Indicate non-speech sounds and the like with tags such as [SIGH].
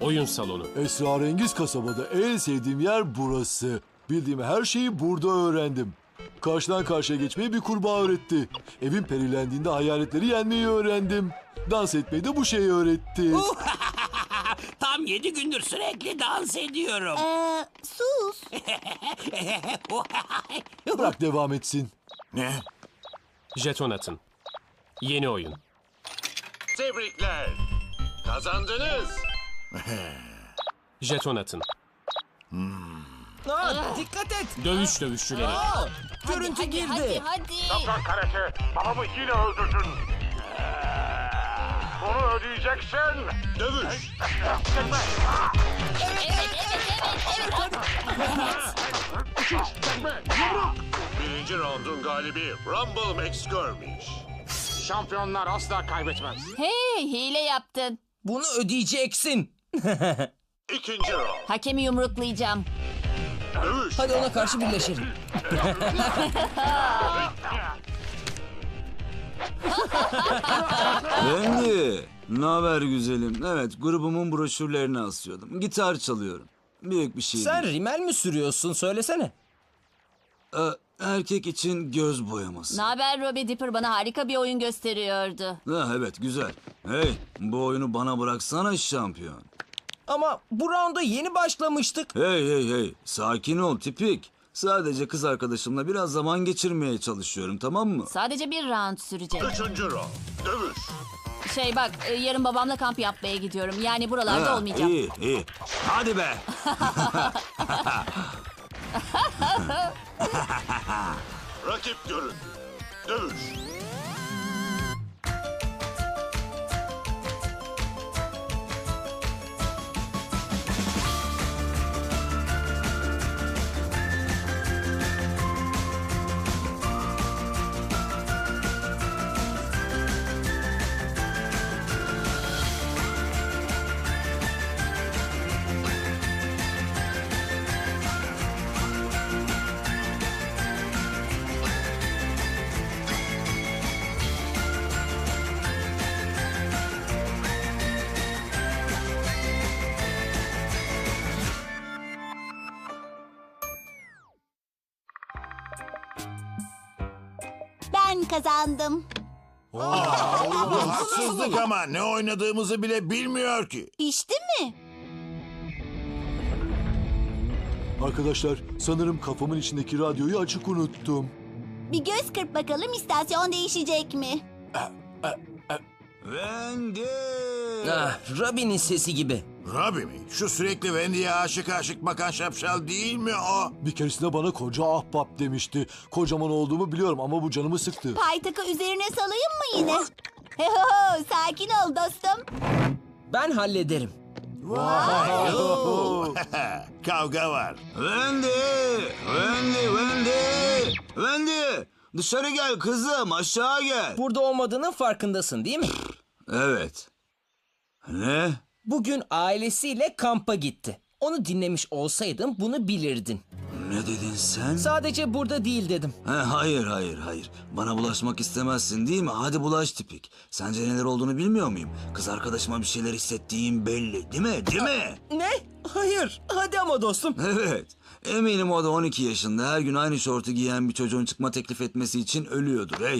Oyun salonu. Esrarengiz kasabada en sevdiğim yer burası. Bildiğim her şeyi burada öğrendim. Karşıdan karşıya geçmeyi bir kurbağa öğretti. Evin perilendiğinde hayaletleri yenmeyi öğrendim. Dans etmeyi de bu şey öğretti. [LAUGHS] Tam yedi gündür sürekli dans ediyorum. Ee, sus. [LAUGHS] Bırak devam etsin. Ne? Jeton atın. Yeni oyun. Tebrikler. Kazandınız. [LAUGHS] Jeton atın. Aa, dikkat et. Dövüş dövüşçüleri. Aa, görüntü hadi, girdi. Hadi hadi. Kaptan Karate babamı yine öldürdün. Bunu ödeyeceksin. Dövüş. Evet evet evet evet. Birinci raundun galibi Rumble Max görmüş. Şampiyonlar asla kaybetmez. Hey hile yaptın. Bunu ödeyeceksin. İkinci round. Hakemi yumruklayacağım. Dövüş. Hadi ona karşı birleşelim. [LAUGHS] Randy, ne haber güzelim? Evet, grubumun broşürlerini asıyordum. Gitar çalıyorum. Büyük bir şey Sen değil. rimel mi sürüyorsun söylesene. Ee, erkek için göz boyaması. Naber Robbie Dipper bana harika bir oyun gösteriyordu. Ha, evet, güzel. Hey, bu oyunu bana bıraksana şampiyon. Ama bu rounda yeni başlamıştık. Hey hey hey, sakin ol tipik. Sadece kız arkadaşımla biraz zaman geçirmeye çalışıyorum, tamam mı? Sadece bir round sürecek. Üçüncü round. Dövüş. Şey bak e, yarın babamla kamp yapmaya gidiyorum. Yani buralarda Ha, olmayacağım. İyi, iyi. Hadi be. [LAUGHS] Rakip görün. Dövüş. Ben kazandım. Bu haksızlık ama ne oynadığımızı bile bilmiyor ki. İşte mi? Arkadaşlar sanırım kafamın içindeki radyoyu açık unuttum. Bir göz kırp bakalım istasyon değişecek mi? Randy. Ah, Robin'in sesi gibi. Robbie mi? Şu sürekli Wendy'ye aşık aşık bakan şapşal değil mi o? Bir keresinde bana koca ahbap demişti. Kocaman olduğumu biliyorum ama bu canımı sıktı. Paytakı üzerine salayım mı yine? Heho, sakin ol dostum. Ben hallederim. [LAUGHS] Kavga var. Wendy! Wendy, Wendy! Wendy! Dışarı gel kızım, aşağı gel. Burada olmadığının farkındasın değil mi? Evet. Ne? Bugün ailesiyle kampa gitti. Onu dinlemiş olsaydın bunu bilirdin. Ne dedin sen? Sadece burada değil dedim. He, hayır, hayır, hayır. Bana bulaşmak istemezsin değil mi? Hadi bulaş tipik. Sence neler olduğunu bilmiyor muyum? Kız arkadaşıma bir şeyler hissettiğim belli değil mi? Değil mi? Ne? Hayır. Hadi ama dostum. Evet. Eminim o da 12 yaşında her gün aynı şortu giyen bir çocuğun çıkma teklif etmesi için ölüyordur. Hey